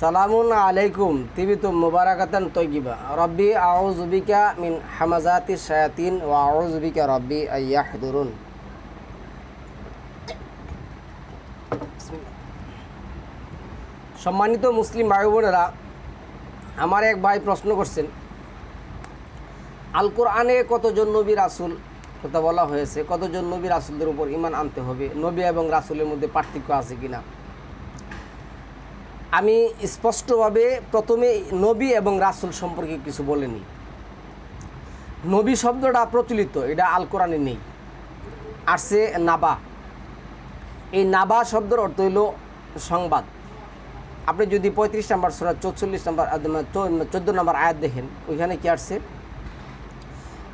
সালামুন আলাইকুম, তিবি তিবিতুম মুবারাকাতান তৈগিবা রব্বি আউজুবিকা মিন হামাজাতি শায়াতিন ও আউজুবিকা রব্বি আয়াহদুরুন সম্মানিত মুসলিম ভাই বোনেরা আমার এক ভাই প্রশ্ন করছেন, আল কোরআনে কতজন নবী রাসুল? কথা বলা হয়েছে, কতজন নবী রাসুলদের উপর ইমান আনতে হবে? নবী এবং রাসুলের মধ্যে পার্থক্য আছে কিনা? আমি স্পষ্টভাবে প্রথমে নবী এবং রাসুল সম্পর্কে কিছু বলিনি। নবী শব্দটা প্রচলিত, এটা আল কোরআনে নেই। আসছে নাবা। এই নাবা শব্দের অর্থ হইল সংবাদ। আপনি যদি পঁয়ত্রিশ নাম্বার সোরা, চৌচল্লিশ নাম্বার চোদ্দ নম্বর আয়াত দেখেন, ওইখানে কি আসছে?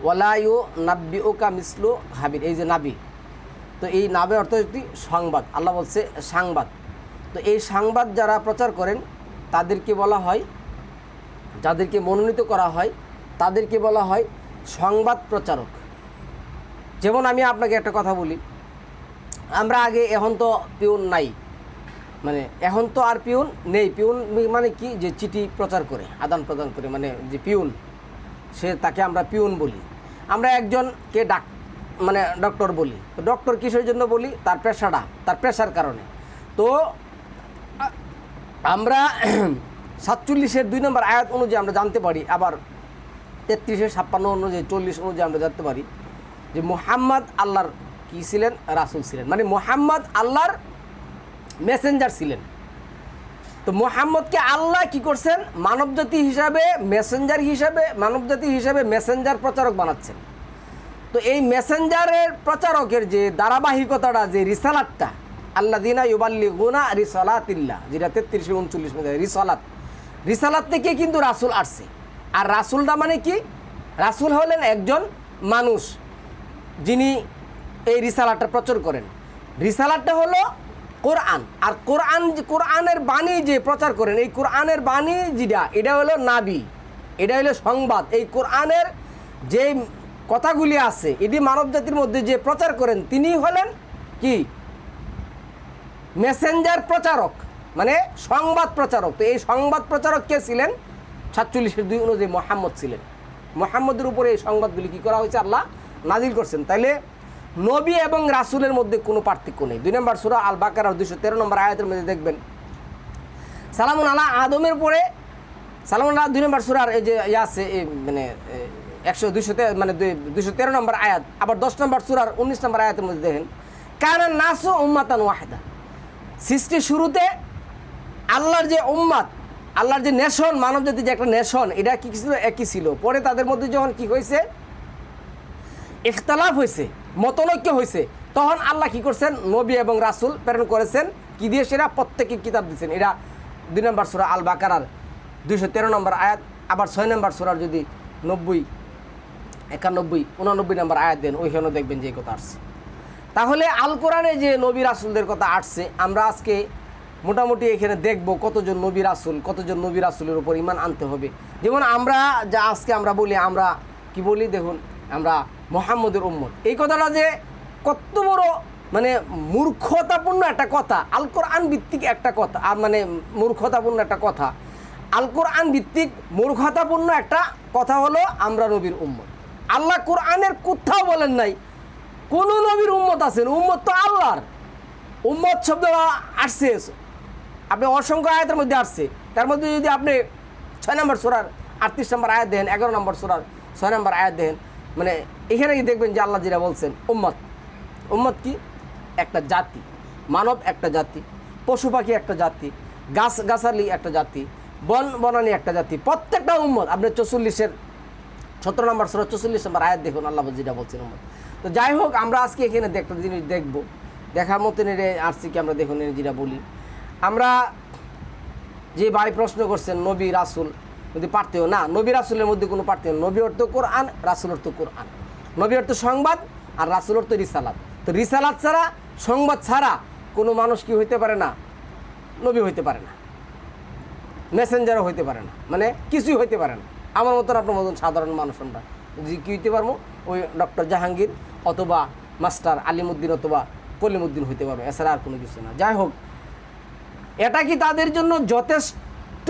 ওয়ালায়ু নাব্বি ওকা মিসলু হাবির, এই যে নাবি। তো এই নাবে অর্থ সংবাদ। আল্লাহ বলছে, সাংবাদ। তো এই সংবাদ যারা প্রচার করেন, তাদেরকে বলা হয়, যাদেরকে মনোনীত করা হয়, তাদেরকে বলা হয় সংবাদ প্রচারক। যেমন আমি আপনাকে একটা কথা বলি, আমরা আগে এখন তো পিউন নাই। মানে এখন তো আর পিউন নেই। পিউন মানে কি? যে চিঠি প্রচার করে, আদান প্রদান করে মানে যে পিউন, সে তাকে আমরা পিউন বলি। আমরা একজনকে ডাক মানে ডক্টর বলি। তো ডক্টর কিসের জন্য বলি? তার পেশাটা, তার পেশার কারণে। তো আমরা সাতচল্লিশের দুই নম্বর আয়াত অনুযায়ী আমরা জানতে পারি, আবার তেত্রিশের ছাপ্পান্ন অনুযায়ী চল্লিশ অনুযায়ী আমরা জানতে পারি যে মোহাম্মদ আল্লাহর কি ছিলেন? রাসুল ছিলেন। মানে মোহাম্মদ আল্লাহর মেসেঞ্জার ছিলেন। তো মোহাম্মদকে আল্লাহ কি করছেন? মানবজাতি হিসাবে মেসেঞ্জার হিসাবে, মানবজাতি হিসাবে মেসেঞ্জার প্রচারক বানাচ্ছেন। তো এই মেসেঞ্জারের প্রচারকের যে ধারাবাহিকতাটা, যে রিসালাতটা আল্লাহ দিনা ইউবাল্লি গুনা রিসালাতিল্লা যেটা তেত্রিশে উনচল্লিশ মধ্যে রিসালাত। রিসালাত থেকে কিন্তু রাসুল আসছে। আর রাসুলটা মানে কি? রাসুল হলেন একজন মানুষ, যিনি এই রিসালাতটা প্রচার করেন। রিসালাতটা হলো কোরআন। আর কোরআন, কোরআনের বাণী যে প্রচার করেন, এই কোরআনের বাণী যেটা, এটা হলো নাবি। এটা হলো সংবাদ। এই কোরআনের যে কথাগুলি আছে, এটি মানব জাতির মধ্যে যে প্রচার করেন, তিনি হলেন কি? মেসেঞ্জার প্রচারক মানে সংবাদ প্রচারক। তো এই সংবাদ প্রচারক কে ছিলেন? সাতচল্লিশের দুই অনুযায়ী মোহাম্মদ ছিলেন। মোহাম্মদের উপরে এই সংবাদগুলি কী করা হয়েছে? আল্লাহ নাজিল করছেন। তাইলে নবী এবং রাসুলের মধ্যে কোনো পার্থক্য নেই। দুই নম্বর সুরা আল বাকার দুশো তেরো নম্বর আয়াতের মধ্যে দেখবেন, সালামুন আলা আদমের পরে, সালামুন আল্লাহ দুই নম্বর সুরার এই যে ইয়ে আছে মানে একশো দুশো মানে দুশো তেরো নম্বর আয়াত, আবার দশ নম্বর সুরার উনিশ নম্বর আয়াতের মধ্যে দেখেন কারণ নাসো উম্মাতান ওয়াহেদা। সৃষ্টির শুরুতে আল্লাহর যে উম্মাত আল্লাহর যে নেশন মানব জাতির যে একটা নেশন, এটা কি ছিল? একই ছিল। পরে তাদের মধ্যে যখন কি হয়েছে? ইখতালাফ হয়েছে, মতনৈক্য হয়েছে, তখন আল্লাহ কি করছেন? নবী এবং রাসুল প্রেরণ করেছেন। কি দিয়ে? সেটা প্রত্যেকে কিতাব দিচ্ছেন। এরা দুই নম্বর সুরা আল বাকারার দুইশো তেরো নম্বর আয়াত, আবার ছয় নম্বর সুরার যদি নব্বই, একানব্বই, উনানব্বই নম্বর আয়াত দেন, ওইখানেও দেখবেন যে কথা আসছে। তাহলে আল কোরআনে যে নবী রাসুলদের কথা আসছে, আমরা আজকে মোটামুটি এখানে দেখব কতজন নবী রাসুল, কতজন নবী রাসুলের উপর ইমান আনতে হবে। যেমন আমরা যা আজকে আমরা বলি, আমরা কি বলি দেখুন, আমরা মোহাম্মদের উম্মত। এই কথাটা যে কত বড় মানে মূর্খতাপূর্ণ একটা কথা, আল কোরআন ভিত্তিক একটা কথা, আর মানে মূর্খতাপূর্ণ একটা কথা। আল কোরআন ভিত্তিক মূর্খতাপূর্ণ একটা কথা হলো আমরা নবীর উম্মত। আল্লাহ কোরআনের কোথাও বলেন নাই কোন নবীর উম্মত আছেন উম্মত তো আল্লাহর। উম্মত শব্দ আসছে। আপনি অসংখ্য আয়াতের মধ্যে আসছে। তার মধ্যে যদি আপনি ছয় নম্বর সোরার আটত্রিশ নম্বর আয়াত দেন, এগারো নম্বর সোরার ছয় নম্বর আয়াত দেন মানে এখানে দেখবেন যে আল্লাহ যেটা বলছেন, উম্মত। উম্মত কি? একটা জাতি। মানব একটা জাতি। পশু পাখি একটা জাতি। গাছ গাছালি একটা জাতি। বন বনানি একটা জাতি। প্রত্যেকটা উম্মত। আপনি চৌচল্লিশের সতেরো নম্বর ষোলো চৌচল্লিশ নম্বর আয়াত দেখুন, আল্লাহ যেটা বলছেন আমার তো যাই হোক, আমরা আজকে এখানে একটা জিনিস দেখব। দেখার মতন এর আসছি কি, আমরা দেখুন যেটা বলি। আমরা যে ভাই প্রশ্ন করছেন, নবী, রাসুল, যদি পার্থক্য না, নবী, রাসুলের মধ্যে কোনো নেই। নবী অর্থ কোরআন, রাসুল অর্থ কোরআন। নবী অর্থ সংবাদ আর রাসুল অর্থ রিসালাত। তো রিসালাত ছাড়া, সংবাদ ছাড়া কোনো মানুষ কি হইতে পারে না? নবী হইতে পারে না। মেসেঞ্জারও হইতে পারে না। মানে কিছুই হইতে পারে না। আমার মতন আপনার মতন সাধারণ মানুষ আমরা। যে কী হইতে পারব? ওই ডক্টর জাহাঙ্গীর অথবা মাস্টার আলিমুদ্দিন অথবা কলিমুদ্দিন হইতে পারবে, এছাড়া আর কোনো কিছু না। যাই হোক, এটা কি তাদের জন্য যথেষ্ট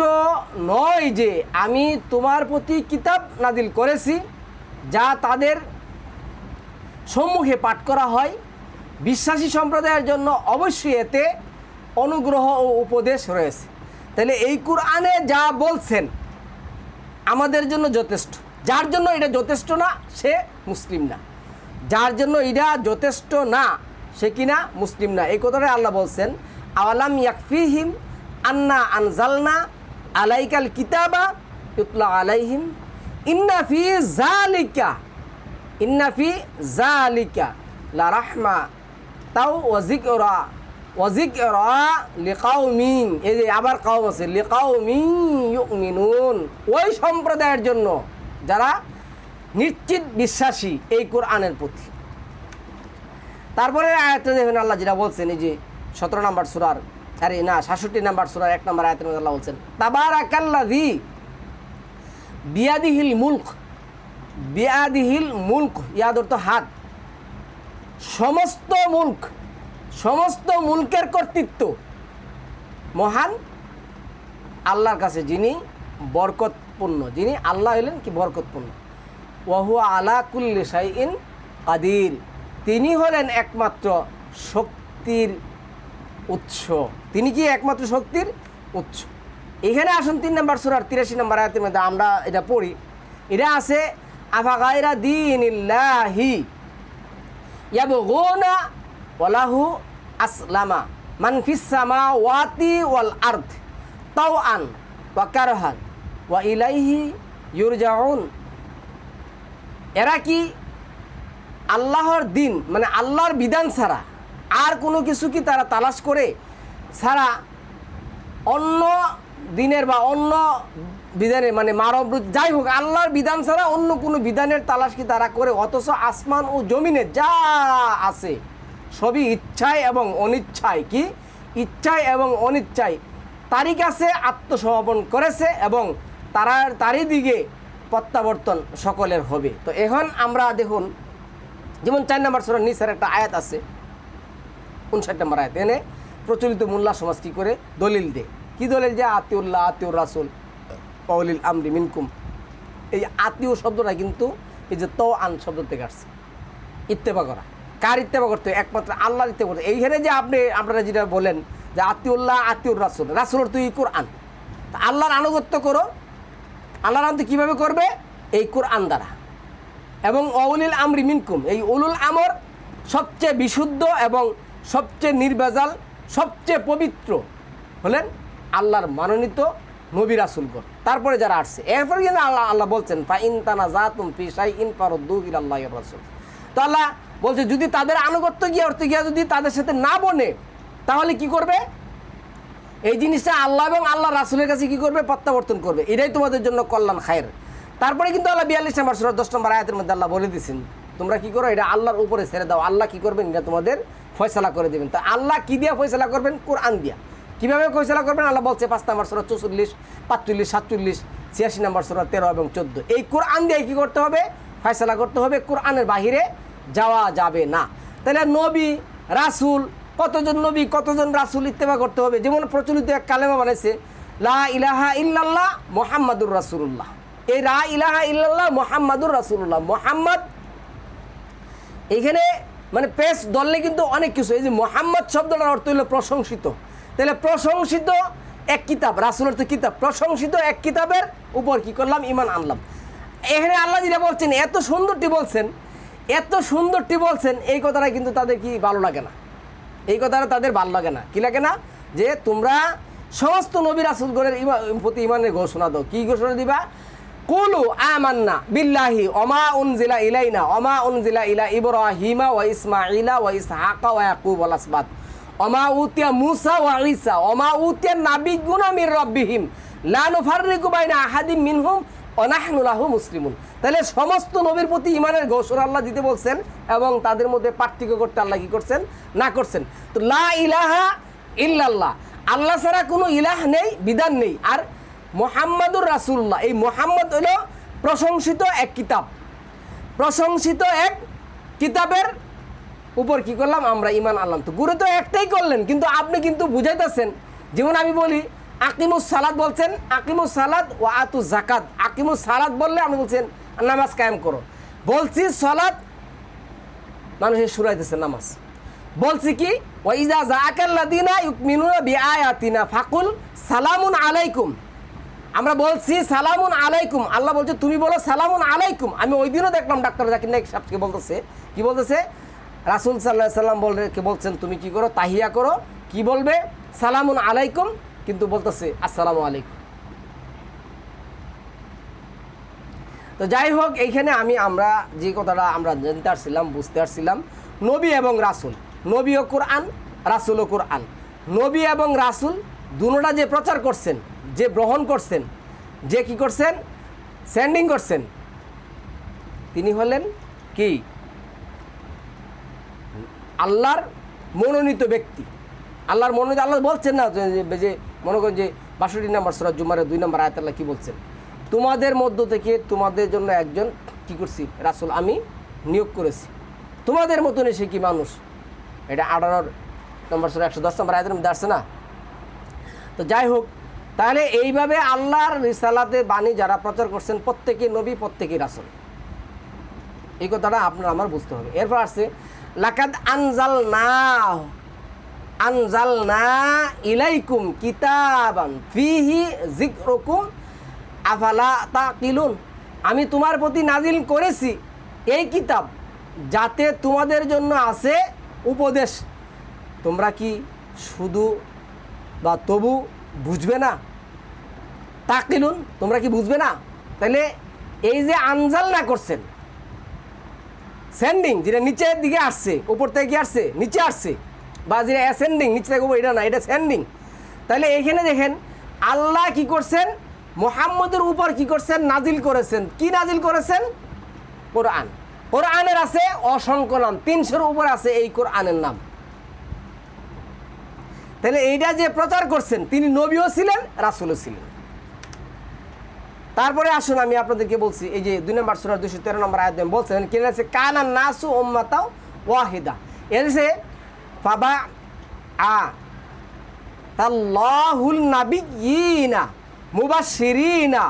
নয় যে আমি তোমার প্রতি কিতাব নাদিল করেছি, যা তাদের সম্মুখে পাঠ করা হয়? বিশ্বাসী সম্প্রদায়ের জন্য অবশ্যই এতে অনুগ্রহ ও উপদেশ রয়েছে। তাহলে এই কোরআনে যা বলছেন, আমাদের জন্য যথেষ্ট। যার জন্য এটা যথেষ্ট না, সে মুসলিম না। যার জন্য এটা যথেষ্ট না, সে কিনা মুসলিম না। এই কথাটা আল্লাহ বলছেন, আওয়ালাম ইয়াকফিহিম আন্না আনজালনা আলাইকাল কিতাবা ইতলা আলাইহিম। ইন্না ফি জালিকা ইন্নাফি জালিকা লা রাহমা তাও ওয়াজিকরা ওয়াজিকরা লিকাউমিন এই যে আবার কাউম আছে লিকাউমিন ইউমিনুন। ওই সম্প্রদায়ের জন্য যারা নিশ্চিত বিশ্বাসী এই কোরআনের প্রতি। তারপরে আয়াতে দেখবেন আল্লাহ যেটা বলছেন, এই যে সতেরো নম্বর সুরার, আরে না, সাতষট্টি নাম্বার সুরার এক নম্বর মধ্যে আল্লাহ বলছেন তাবার আকাল্লাদি বিয়াদিহিল মুলক বিয়াদিহিল মুলক, ইয়াদ অর্থ হাত, সমস্ত মুলক, সমস্ত মুলকের কর্তৃত্ব, মহান আল্লাহর কাছে যিনি বরকতপূর্ণ, যিনি আল্লাহ হলেন কি বরকতপূর্ণ? ওয়াহুয়া আলা কুল্লি শাইইন কাদির। তিনি হলেন একমাত্র শক্তির উৎস। তিনি কি একমাত্র শক্তির উৎস? এখানে আসুন তিন নম্বর সুরার তিরাশি নম্বর আয়াতের মধ্যে আমরা এটা পড়ি। এটা আছে, আফা গায়রা দিনিল্লাহি ইয়াবগুনা ওয়ালাহু আসলামা মান ফিস সামাওয়াতি ওয়াল আরদ তাওআন ওয়া কারহান ওয়া ইলাইহি ইউরজাউন। এরা কি? আল্লাহর দিন মানে আল্লাহর বিধান ছাড়া আর কোনো কিছু কি তারা তালাশ করে? ছাড়া অন্য দিনের বা অন্য বিধানের মানে মানব যাই হোক, আল্লাহর বিধান ছাড়া অন্য কোনো বিধানের তালাশ কি তারা করে? অথচ আসমান ও জমিনে যা আছে সবই ইচ্ছায় এবং অনিচ্ছায় কি? ইচ্ছায় এবং অনিচ্ছায়। তারই কাছে আত্মসমর্পণ করেছে এবং তারা তারই দিকে প্রত্যাবর্তন সকলের হবে। তো এখন আমরা দেখুন, যেমন চার নম্বর সুরার নিচের একটা আয়াত আছে। উনষাট নম্বর আয়াত। এনে প্রচলিত মোল্লা সমাজ কী করে? দলিল দে কি দলিল? যে আতিউল্লাহ আতিউর রাসুল কৌলিল আমরি মিনকুম। এই আত্মীয় শব্দটা কিন্তু এই যে তো আন শব্দ থেকে আসছে। ইত্তেফা করা। কার ইত্তেফা করতে? একমাত্র আল্লাহর ইত্তেফা করতে। এইখানে যে আপনি, আপনারা যেটা বলেন যে আতিউল্লাহ আতিউর রাসুল রাসুলের তুই কোরআন। আল্লাহর আনুগত্য করো আল্লাহর আনতে কীভাবে করবে? এই কোরআন দ্বারা। এবং অউলিল আমরি মিনকুম, এই উলুল আমর সবচেয়ে বিশুদ্ধ এবং সবচেয়ে নির্ভেজাল, সবচেয়ে পবিত্র হলেন আল্লাহর মনোনীত নবী রাসুলগণ। তারপরে যারা আসছে, এরপরে কিন্তু আল্লাহ আল্লাহ বলছেন ফা ইন তানা জা তুম ফি শাই ইন ফারদ্দু ইলাল্লাহ রাসুল। তো আল্লাহ বলছে, যদি তাদের আনুগত্য গিয়ে অর্থ গিয়া যদি তাদের সাথে না বনে, তাহলে কি করবে? এই জিনিসটা আল্লাহ এবং আল্লাহ রাসুলের কাছে কি করবে? প্রত্যাবর্তন করবে। এটাই তোমাদের জন্য কল্যাণ খায়ের। তারপরে কিন্তু আল্লাহ বিয়াল্লিশ নম্বর সুরা দশ নম্বর আয়াতের মধ্যে আল্লাহ বলে দিয়েছেন, তোমরা কি করো? এটা আল্লাহর উপরে ছেড়ে দাও। আল্লাহ কি করবেন? এটা তোমাদের ফয়সালা করে দেবেন। তা আল্লাহ কি দিয়া ফয়সালা করবেন? কোরআন দিয়া। কীভাবে ফয়সালা করবেন? আল্লাহ বলছে পাঁচ নম্বর সুরা চৌচল্লিশ, পাঁচচল্লিশ, সাতচল্লিশ, ছিয়াশি নম্বর সুরা তেরো এবং চোদ্দ। এই কোরআন দিয়ে কি করতে হবে? ফয়সালা করতে হবে। কোরআনের বাহিরে যাওয়া যাবে না। তাহলে নবী, রাসুল কতজন নবী, কতজন রাসুল ইত্তেফা করতে হবে? যেমন প্রচলিত এক কালেমা বানাইছে, লা ইলাহা ইল্লাল্লাহ মোহাম্মদুর রাসুল্লাহ এই রা ইলাহা ইল্লাল্লাহ মোহাম্মদুর রাসুল্লাহ মোহাম্মদ, এখানে মানে পেশ ধরলে কিন্তু অনেক কিছু। এই যে মোহাম্মদ শব্দটার অর্থ হলো প্রশংসিত। তাহলে প্রশংসিত এক কিতাব, রাসুলের তো কিতাব। প্রশংসিত এক কিতাবের উপর কি করলাম? ইমান আনলাম। এখানে আল্লাহ যেটা বলছেন, এত সুন্দরটি বলছেন, এত সুন্দরটি বলছেন, এই কথাটা কিন্তু তাদের কি ভালো লাগে না। এই কথাটা তাদের ভালো লাগে না। কি লাগে না? যে তোমরা সমস্ত নবী রাসুলগণের প্রতি ইমানের ঘোষণা দাও। কি ঘোষণা দিবা? কুলু আমান্না বিল্লাহি অমা উন উনজিলা ইলাইনা অমা উনজিলা ইলা ইব্রাহিমা ওয়া ইসমাইলা ওয়া ইসহাকা ওয়া ইয়াকুব ওয়াল আসবাত। অমা উতিয়া মুসা ওয়া ঈসা অমা উতিয়া নাবিগুনা মির রাব্বিহিম। লা নুফাররিকু বাইনা আহাদিম মিনহুম নাহনু মুসলিমুন। তাহলে সমস্ত নবীর প্রতি ইমানের ঘোষণা আল্লাহ দিতে বলছেন এবং তাদের মধ্যে পার্থক্য করতে আল্লাহ কি করছেন? না করছেন। তো লা ইলাহা ইল্লাল্লাহ। আল্লাহ ছাড়া কোনো ইলাহ নেই, বিধান নেই। আর মোহাম্মদুর রাসুল্লাহ এই মোহাম্মদ হলো প্রশংসিত এক কিতাব। প্রশংসিত এক কিতাবের উপর কি করলাম? আমরা ইমান আনলাম। তো গুরু তো একটাই করলেন, কিন্তু আপনি কিন্তু বুঝাইতেছেন। যেমন আমি বলি আকিমুস সালাদ বলছেন, আকিমুস সালাদ ও আতু জাকাত আকিমুস সালাদ বললে আপনি বলছেন নামাজ কায়েম করো। বলছি সালাদ মানুষের শুরাইতেছে নামাজ। বলছি কি ওয়াইজা জাকাল্লাদিনা ইউমিনুনা বিআয়াতিনা ফাকুল সালামুন আলাইকুম। আমরা বলছি সালামুন আলাইকুম। আল্লাহ বলছে, তুমি বলো সালামুন আলাইকুম। আমি ওই দিনও দেখলাম ডাক্তার জাকির নাইক সাহেবকে বলতেছে, কি বলতেছে? রাসুল সাল্লাহ সাল্লাম বলে বলছেন, তুমি কি করো? তাহিয়া করো। কি বলবে? সালামুন আলাইকুম। কিন্তু বলতেছে, আসসালামু আলাইকুম। তো যাই হোক, এইখানে আমি, আমরা যে কথাটা আমরা জানতে পারছিলাম বুঝতে পারছিলাম নবী এবং রাসুল, নবী ও কোরআন, রাসুল ও কোরআন। নবী এবং রাসুল দুনোটা যে প্রচার করছেন, যে গ্রহণ করছেন, যে কি করছেন? স্যান্ডিং করছেন। তিনি হলেন কি? আল্লাহর মনোনীত ব্যক্তি। আল্লাহর মনোনীত, আল্লাহ বলছেন না যে মনে করেন যে বাষট্টি নম্বর সুরাজ জুমারের দুই নম্বর আয়াত কী বলছেন? তোমাদের মধ্য থেকে তোমাদের জন্য একজন কি করছি? রাসুল আমি নিয়োগ করেছি। তোমাদের মতন এসে কি মানুষ? এটা আঠারো নম্বর সুরা একশো দশ নম্বর আয়াতের মধ্যে আসছে না? তো যাই হোক, তাহলে এইভাবে আল্লাহর রিসালাতে বাণী যারা প্রচার করছেন, প্রত্যেকে নবী প্রত্যেকেই রাসুল। এই কথাটা আপনার আমার বুঝতে হবে। এরপর আসছে, লাকাদ আনজাল না আনজাল না ইলাইকুম কিতাবান, ফিহি জিক্রকুম আফালা তাকিলুন। আমি তোমার প্রতি নাজিল করেছি এই কিতাব যাতে তোমাদের জন্য আছে উপদেশ। তোমরা কি শুধু বা তবু বুঝবে না? তাকিলুন, তোমরা কি বুঝবে না? তাহলে এই যে আনজাল না করছেন সেন্ডিং যেটা নিচের দিকে আসছে, উপর থেকে আসছে? নিচে আসছে। বা যেটা অ্যাসেন্ডিং নিচে থেকে এটা না, এটা সেন্ডিং তাহলে এইখানে দেখেন, আল্লাহ কি করছেন? মোহাম্মদের উপর কি করছেন? নাজিল করেছেন। কি নাজিল করেছেন? কোরআন। কোরআনের আছে অসংখ্য নাম তিনশোর উপর আছে এই কোরআনের নাম। তাহলে এইটা যে প্রচার করছেন, তিনি নবীও ছিলেন, রাসুলও ছিলেন। তারপরে আসুন, আমি আপনাদেরকে বলছি, এই যে দুই নম্বর সুরার দুশো তেরো নম্বর আয়াত বলছেন কি আছে কানা নাসু ওম্মাতাও ওয়াহিদা। এর বাবা আ তাল্লাহুল নাবিয়িনা মুবাশশিরিনা,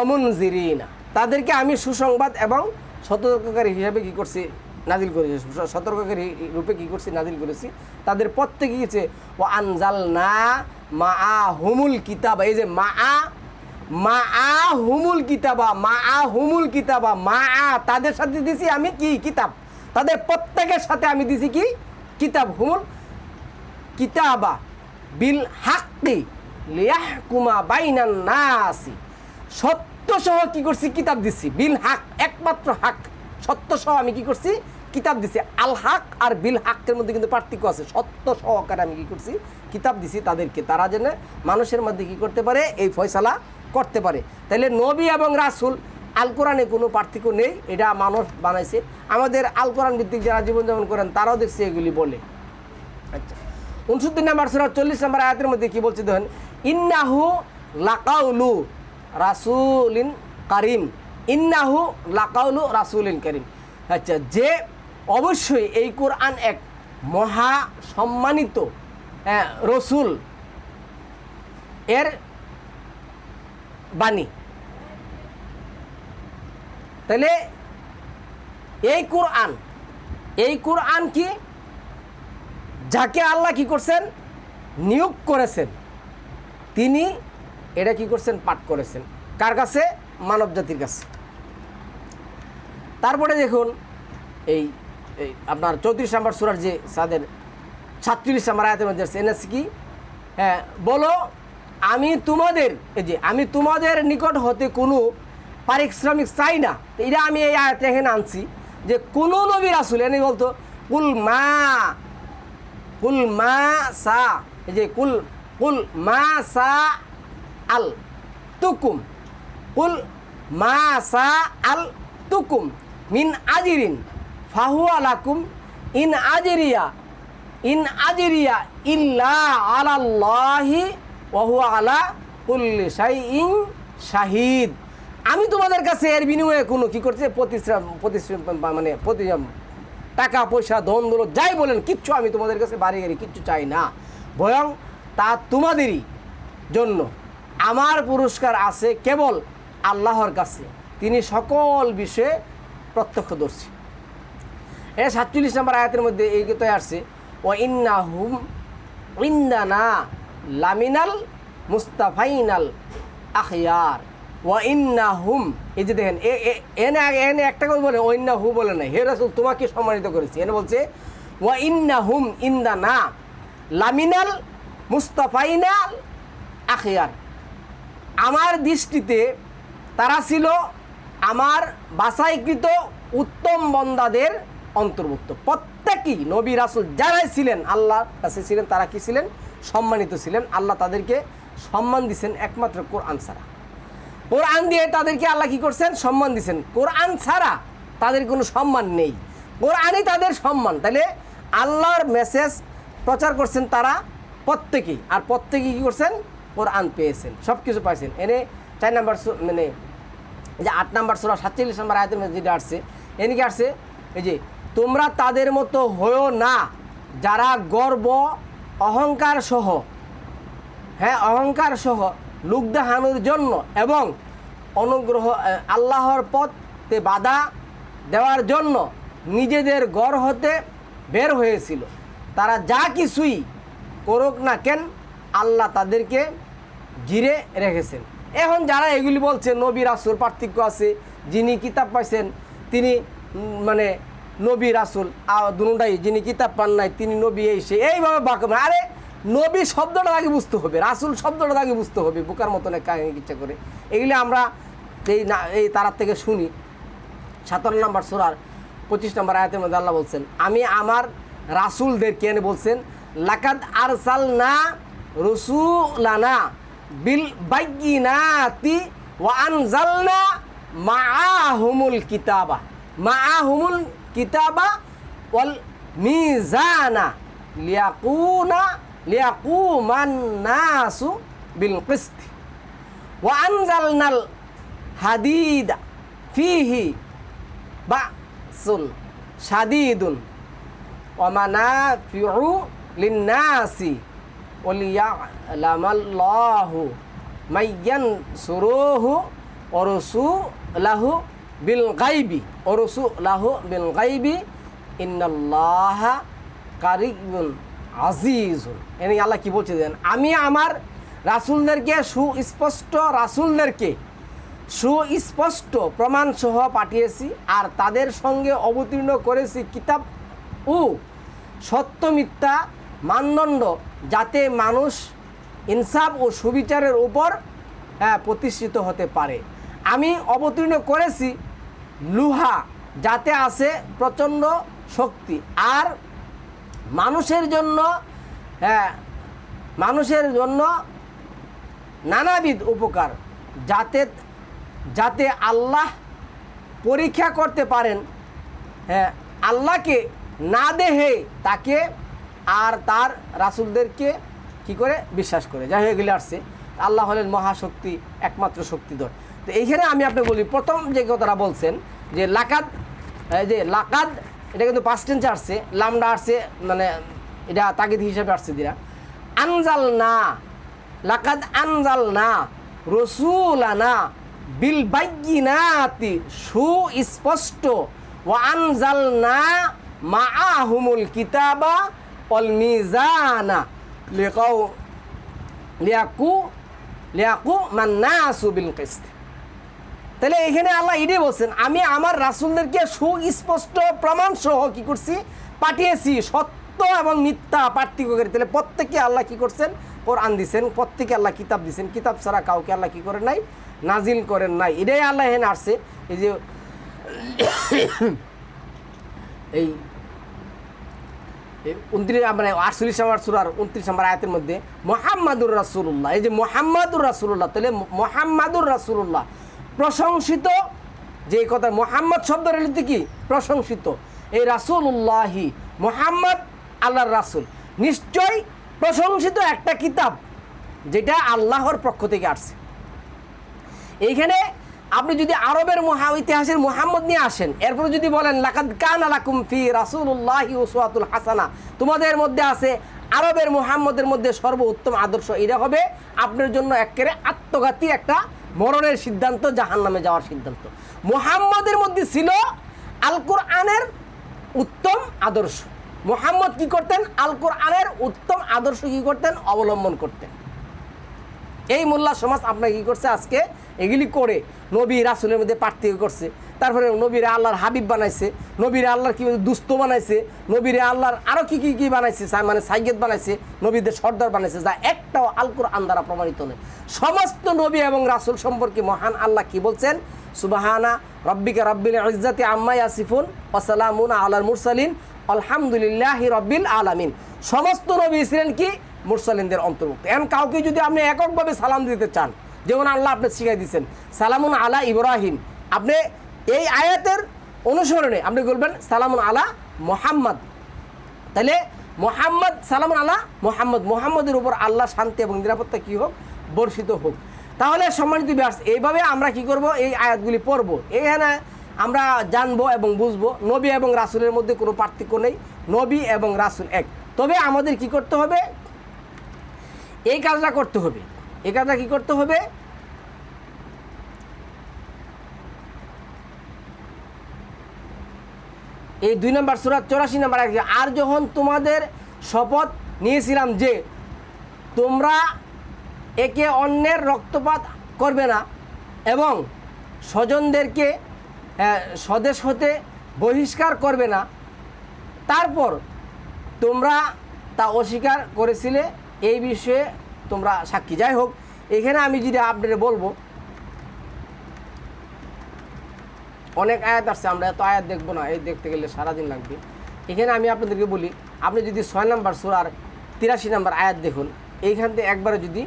অমুনজিরিনা। তাদেরকে আমি সুসংবাদ এবং সতর্ককারী হিসাবে কি করছি নাজিল করেছি। সতর্ককারী রূপে কি করছি নাজিল করেছি। তাদের প্রত্যেকে গেছে ও আনজাল না মা আ হুমুল কিতাব। এই যে মা আ মা আ হুমুল কিতাবা মা আ হুমুল কিতাবা, মা আ তাদের সাথে দিছি আমি কি কিতাব? তাদের প্রত্যেকের সাথে আমি দিছি কি? কিতাব হুমুল কিতাবা বিল হাক্কি লিয়াহকুমা বাইনান নাসি। সত্য সহ কি করছি? কিতাব দিছি। বিল হাক, একমাত্র হাক। সত্য সহ আমি কি করছি? কিতাব দিছি। আল হাক আর বিল হাকের মধ্যে কিন্তু পার্থক্য আছে। সত্য সহকারে আমি কি করছি? কিতাব দিছি তাদেরকে। তারা যেন মানুষের মধ্যে কি করতে পারে? এই ফয়সালা করতে পারে। তাহলে নবী এবং রাসুল আল কোরআনে কোনো পার্থক্য নেই এটা মানুষ বানাইছে। আমাদের আল কোরআন ভিত্তিক যারা জীবনযাপন করেন তারাও দেখছে এগুলি বলে। আচ্ছা উনসত্তর নাম্বার সুরা চল্লিশ নাম্বার আয়াতের মধ্যে কি বলছে দেখেন? ইন্নাহু লাকাউলু রাসুলিন কারিম। ইন্নাহু লাকাউলু রাসুলিন কারিম। আচ্ছা যে অবশ্যই এই কোরআন এক মহা সম্মানিত হ্যাঁ, রসুল। এর বাণী। তাহলে এই কোরআন এই কোরআন কি? যাকে আল্লাহ কি করছেন? নিয়োগ করেছেন। তিনি এটা কি করছেন? পাঠ করেছেন। কার কাছে? মানব জাতির কাছে। তারপরে দেখুন, এই আপনার চৌত্রিশ নম্বর সুরার যে সাদের সাতচল্লিশ নম্বর আয়াতের মধ্যে এনেছে কি? হ্যাঁ বলো, আমি তোমাদের, এই যে, আমি তোমাদের নিকট হতে কোনো পারিশ্রমিক চাই না। এটা আমি এই আয়াতে এখানে আনছি যে কোনো নবীর আসলে এনে বলতো, কুল মা কুল মা সা এই যে কুল কুল মা সা আল তুকুম। কুল মা সা আল তুকুম। মিন আজিরিন ফাহু আলাকুম ইন আজিরিয়া ইন আজিরিয়া ইল্লা আলাল্লাহি ওহু আলা কুল্লি শাইইন শাহিদ। আমি তোমাদের কাছে এর বিনিময়ে কোনো কি করছে? প্রতিশ্রাম প্রতিশ্রাম মানে প্রতি টাকা, পয়সা, ধন, দৌলত, যাই বলেন, কিচ্ছু আমি তোমাদের কাছে বাড়ি গাড়ি কিচ্ছু চাই না। বরং তা তোমাদেরই জন্য। আমার পুরস্কার আছে কেবল আল্লাহর কাছে। তিনি সকল বিষয়ে প্রত্যক্ষদর্শী। এটা সাতচল্লিশ নম্বর আয়াতের মধ্যে এই কথাই আসছে ও ইন্না হুম ইন্দানা লামিনাল মুস্তাফাইনাল আখিয়ার ও ইন্না হুম এই যে দেখেন এনে এনে একটা করে বলে ও ইন্না হু বলে নাই। হে রাসূল, তোমাকে সম্মানিত করেছি। এনে বলছে ও ইন্না হুম ইন্দানা লামিনাল মুস্তাফাইনাল আখিয়ার। আমার দৃষ্টিতে তারা ছিল আমার বাছাইকৃত উত্তম বন্দাদের অন্তর্ভুক্ত। প্রত্যেকেই নবী রাসুল যারাই ছিলেন, আল্লাহর কাছে ছিলেন, তারা কি ছিলেন? সম্মানিত ছিলেন। আল্লাহ তাদেরকে সম্মান দিছেন একমাত্র কোরআন ছাড়া। কোরআন দিয়ে তাদেরকে আল্লাহ কি করছেন? সম্মান দিছেন। কোরআন ছাড়া তাদের কোনো সম্মান নেই। কোরআনই তাদের সম্মান। তাহলে আল্লাহর মেসেজ প্রচার করছেন তারা প্রত্যেকেই। আর প্রত্যেকেই কী করছেন? কোরআন পেয়েছেন। সব কিছু পাইছেন। এনে চার নাম্বার মানে এই যে আট নাম্বার সোলা সাতচল্লিশ নাম্বার আয়তের মধ্যে যেটা আসছে, এনে কি আসছে? এই যে, তোমরা তাদের মতো হয়েও না যারা গর্ব, অহংকার সহ হ্যাঁ অহংকার সহ লোক জন্য এবং অনুগ্রহ আল্লাহর পথে বাধা দেওয়ার জন্য নিজেদের গড় হতে বের হয়েছিল। তারা যা কিছুই করুক না কেন আল্লাহ তাদেরকে ঘিরে রেখেছেন। এখন যারা এগুলি বলছে, নবী, রাসুল পার্থক্য আছে, যিনি কিতাব পাইছেন, তিনি মানে নবী, রাসুল দুটাই যিনি কিতাব পান নাই, তিনি নবী এই সে, এইভাবে বাক আরে নবী শব্দটা আগে বুঝতে হবে, রাসুল শব্দটা আগে বুঝতে হবে, বোকার মতন এক কাহিনী ইচ্ছা করে। এগুলি আমরা এই না, এই তারার থেকে শুনি। সাতান্ন নম্বর সুরার পঁচিশ নম্বর আয়াতের মধ্যে আল্লাহ বলছেন, আমি আমার রাসুলদেরকে এনে বলছেন, লাকাদ আরসাল না রসুলানা বিল বাইগিনাতি ওয়া আনজালনা মাআহুমুল কিতাবা। মাআহুমুল কিতাবা ওয়াল মিজানা লিয়াকুনা লিয়াকুমান নাসু বিল কিস্তি ওয়া আনজালনাল হাদিদা ফিহি বাসুন সাদিদুন ওয়া মানাফিউ লিন্নাসি ওলিয়ালামাল্লাহু মাইয়ান সুরুহু অরসু লাহু বিল গাইবি অরসু লাহু বিল গাইবি ইন্নাল্লাহা কারিবুন আজিজুন এনে আল্লাহ কি বলছে দেন আমি আমার রাসুলদেরকে, সুস্পষ্ট রাসুলদেরকে সুস্পষ্ট প্রমাণ সহ পাঠিয়েছি আর তাদের সঙ্গে অবতীর্ণ করেছি কিতাব ও সত্য মিথ্যা মানদণ্ড যাতে মানুষ ইনসাফ ও সুবিচারের উপর প্রতিষ্ঠিত হতে পারে। আমি অবতীর্ণ করেছি লুহা যাতে আছে প্রচণ্ড শক্তি। আর মানুষের জন্য হ্যাঁ মানুষের জন্য নানাবিধ উপকার যাতে যাতে আল্লাহ পরীক্ষা করতে পারেন হ্যাঁ আল্লাহকে না দেহে তাকে আর তার রাসুলদেরকে কি করে? বিশ্বাস করে। যাই হয়ে আসছে। আল্লাহ হলেন মহাশক্তি, একমাত্র শক্তিধর। তো এইখানে আমি আপনি বলি, প্রথম যে কথাটা বলছেন যে, লাকাদ যে, লাকাদ এটা কিন্তু পাঁচ টেন্সে আসছে, লামডা আসছে মানে এটা তাগিদ হিসাবে আসছে দিরা। আনজাল না লাকাদ আনজাল না রসুলানা, বিল বাইগিনাতি সুস্পষ্ট ও আনজাল না মাআহুমুল কিতাবা অল মিজানা লিয়াকু লিয়াকু মান্নাসু বিল কিসত। তাহলে এখানে আল্লাহ এটাই বলছেন, আমি আমার রাসুলদেরকে সুস্পষ্ট প্রমাণ সহ কি করছি? পাঠিয়েছি, সত্য এবং মিথ্যা পার্থক্য করে তাহলে প্রত্যেকে আল্লাহ কি করছেন? কোরআন দিছেন প্রত্যেকে আল্লাহ কিতাব দিছেন। কিতাব ছাড়া কাউকে আল্লাহ কি করেন নাই? নাজিল করেন নাই। এটাই আল্লাহ এখানে আসছে। এই যে এই উনত্রিশ মানে আটচল্লিশ নম্বর সুরার উনত্রিশ নম্বর আয়াতের মধ্যে, মোহাম্মদুর রাসুল্লাহ এই যে মোহাম্মদুর রাসুল্লাহ তাহলে মোহাম্মদুর রাসুল্লাহ প্রশংসিত, যে কথা মোহাম্মদ শব্দের অর্থ কি? প্রশংসিত। এই রাসুল উল্লাহি মোহাম্মদ আল্লাহর রাসুল। নিশ্চয় প্রশংসিত একটা কিতাব যেটা আল্লাহর পক্ষ থেকে আসছে। এইখানে আপনি যদি আরবের মহা ইতিহাসের মোহাম্মদ নিয়ে আসেন, এরপরে যদি বলেন, লাকাদ কান আলাকুম ফি রাসূলুল্লাহি উসওয়াতুল হাসানা তোমাদের মধ্যে আছে আরবের মুহাম্মদের মধ্যে সর্বোত্তম আদর্শ। এটা হবে আপনার জন্য একেবারে আত্মঘাতী একটা মরণের সিদ্ধান্ত জাহান নামে যাওয়ার সিদ্ধান্ত। মোহাম্মদের মধ্যে ছিল আল কোরআনের উত্তম আদর্শ। মোহাম্মদ কি করতেন? আল কোরআনের উত্তম আদর্শ কি করতেন? অবলম্বন করতেন। এই মোল্লা সমাজ আপনাকে কি করছে আজকে? এগুলি করে নবী রাসুলের মধ্যে পার্থক্য করছে। তারপরে নবীরে আল্লাহর হাবিব বানাইছে, নবীরে আল্লাহর কি দুস্থ বানাইছে, নবীরে আল্লাহর আরও কি কি কি বানাইছে মানে সাইগেত বানাইছে, নবীদের সর্দার বানাইছে, যা একটাও আলকুর আন্দারা প্রমাণিত নয়। সমস্ত নবী এবং রাসুল সম্পর্কে মহান আল্লাহ কি বলছেন? সুবাহানা রব্বিকা রব্বিল ইজ্জাতি আম্মা আসিফুন ওয়াসালামুন আলাল মুরসালিন, আলহামদুলিল্লাহ রব্বিল আলামিন। সমস্ত নবী ছিলেন কি? মুরসালিনদের অন্তর্ভুক্ত। এখন কাউকে যদি আপনি এককভাবে সালাম দিতে চান, যেমন আল্লাহ আপনি শিখাই দিচ্ছেন সালামুন আলা ইব্রাহিম। আপনি এই আয়াতের অনুসরণে আপনি বলবেন, সালামুন আলা মোহাম্মদ। তাহলে মোহাম্মদ, সালামুন আলা মোহাম্মদ। মোহাম্মদের উপর আল্লাহ শান্তি এবং নিরাপত্তা কী হোক? বর্ষিত হোক। তাহলে সম্মানিত ব্যাস এইভাবে আমরা কি করব? এই আয়াতগুলি পড়ব। এখানে আমরা জানব এবং বুঝব, নবী এবং রাসুলের মধ্যে কোনো পার্থক্য নেই, নবী এবং রাসুল এক। তবে আমাদের কি করতে হবে? এই কাজটা করতে হবে। এই কাজটা কি করতে হবে? এই দুই নম্বর সুরাত চৌরাশি নম্বর এক আর যখন তোমাদের শপথ নিয়েছিলাম যে তোমরা একে অন্যের রক্তপাত করবে না এবং স্বজনদেরকে স্বদেশ হতে বহিষ্কার করবে না, তারপর তোমরা তা অস্বীকার করেছিলে, এই বিষয়ে তোমরা সাক্ষী। যাই হোক, এখানে আমি যদি আপনাদের বলব অনেক আয়াত আসছে, আমরা এত আয়াত দেখব না, এই দেখতে গেলে সারাদিন লাগবে। এখানে আমি আপনাদেরকে বলি, আপনি যদি ছয় নম্বর সুরার তিরাশি নম্বর আয়াত দেখুন, এইখান থেকে একবারে যদি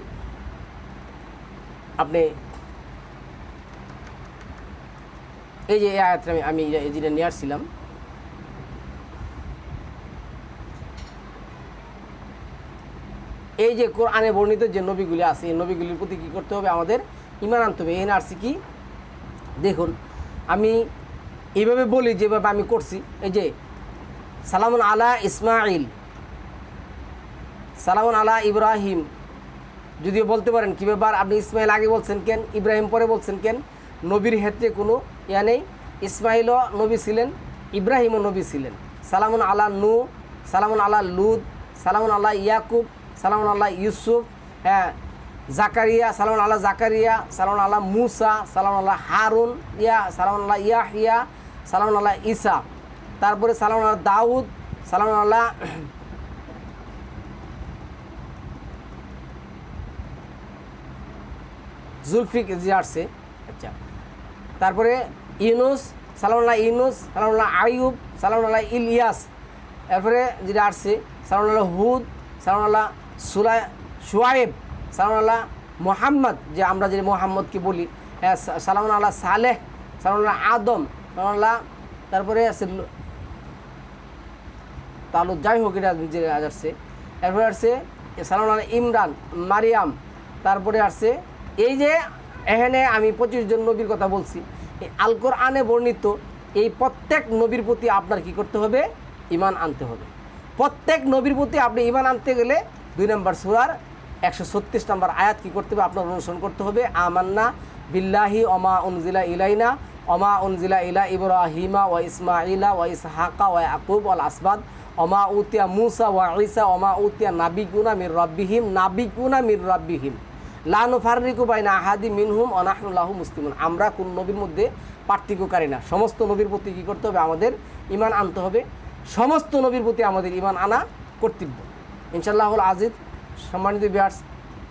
আপনি এই যে এই আয়াতটা আমি আমি এই যেটা নিয়ে আসছিলাম। এই যে কোরআনে বর্ণিত যে নবীগুলি আছে, এই নবীগুলির প্রতি কী করতে হবে? আমাদের ইমান আনতে হবে। এখানে আসছি কি? দেখুন আমি এইভাবে বলি যেভাবে আমি করছি। এই যে, সালামুন আলা ইসমাইল সালামুন আলা ইব্রাহিম। যদিও বলতে পারেন কী ব্যাপার, আপনি ইসমাইল আগে বলছেন কেন, ইব্রাহিম পরে বলছেন কেন, নবীর ক্ষেত্রে কোনো ইয়া নেই। ইসমাইলও নবী ছিলেন, ইব্রাহিমও নবী ছিলেন। সালামুন আলা নু সালামুন আলা লুদ সালামুন আল্লাহ ইয়াকুব, সালামুন আল্লাহ ইউসুফ হ্যাঁ জাকারিয়া সালামুন আল্লাহ জাকারিয়া সালামুন আল্লাহ মুসা সালামুন আল্লাহ হারুন ইয়া সালামুন আল্লাহ ইয়াহিয়া সালামুন আল্লাহ ঈসা তারপরে সালামুন আল্লাহ দাউদ সালামুন আল্লাহ জুলফিক আসছে আচ্ছা তারপরে ইউনুস সালামুল্লাহ ইউনুস সালামুল্লাহ আইয়ুব সালামুল্লাহ ইলিয়াস এরপরে যেটা আসছে সালামুল্লাহ হুদ সালামুল্লাহ সুলাই সুয়াইব সালামুল্লাহ মোহাম্মদ, যে আমরা যে মোহাম্মদকে বলি হ্যাঁ সালাম আল্লাহ সালেহ সালামুল্লাহ আদম সালামুল্লাহ তারপরে আছে তাহলে যাই হোক, এটা যে আসছে। এরপরে আসছে সালাম আল্লাহ ইমরান, মারিয়াম, তারপরে আসছে, এই যে এখানে আমি পঁচিশ জন নবীর কথা বলছি এই আল কোরআনে বর্ণিত, এই প্রত্যেক নবীর প্রতি আপনার কি করতে হবে? ইমান আনতে হবে। প্রত্যেক নবীর প্রতি আপনি ইমান আনতে গেলে দুই নম্বর সুরার একশো ছত্রিশ নম্বর আয়াত কি করতে হবে? আপনার অনুসরণ করতে হবে। আমান্না বিল্লাহি অমা উনজিলা ইলাইনা অমা উনজিলা ইলা ইব্রাহিমা ওয়া ইসমাইলা ওয়া ইসহাকা ওয়া আকুব ওয়াল আসবাদ অমা উতিয়া মুসা ওয়া ঈসা অমা উতিয়া নাবিগুনা মির রব্বিহিম, নাবিগুনা মির রব্বিহিম। লানু ফারিকু বাইনা আহাদি মিনহুম অনাহনুল্লাহু মুসলিমুন। আমরা কোন নবীর মধ্যে পার্থক্যকারী না। সমস্ত নবীর প্রতি কী করতে হবে? আমাদের ইমান আনতে হবে। সমস্ত নবীর প্রতি আমাদের ইমান আনা কর্তব্য। ইনশাল্লাহুল আজিজ সম্মানিত বিয়ার্স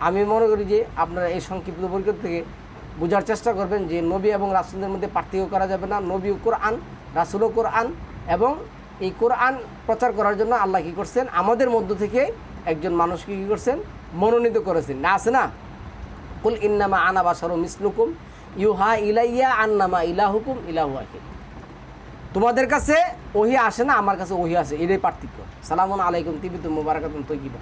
আমি মনে করি যে আপনারা এই সংক্ষিপ্ত পরিকর থেকে বোঝার চেষ্টা করবেন যে নবী এবং রাসুলদের মধ্যে পার্থক্য করা যাবে না। নবী কোরআন রাসুলও কোরআন এবং এই কোরআন প্রচার করার জন্য আল্লাহ কী করছেন? আমাদের মধ্য থেকে একজন মানুষকে কী করছেন? মনোনীত করেছেন। না আছে না? কুল ইন্নামা আনা বাসারু মিসলুকুম, ইউহা ইলাইয়া আন্নামা ইলাহুকুম ইলাহু আখির তোমাদের কাছে ওহি আসে না? আমার কাছে ওহি আসে। এটাই পার্থক্য। সালামুন আলাইকুম, তিবিতুম, মুবারাকাতুম তৈকিবা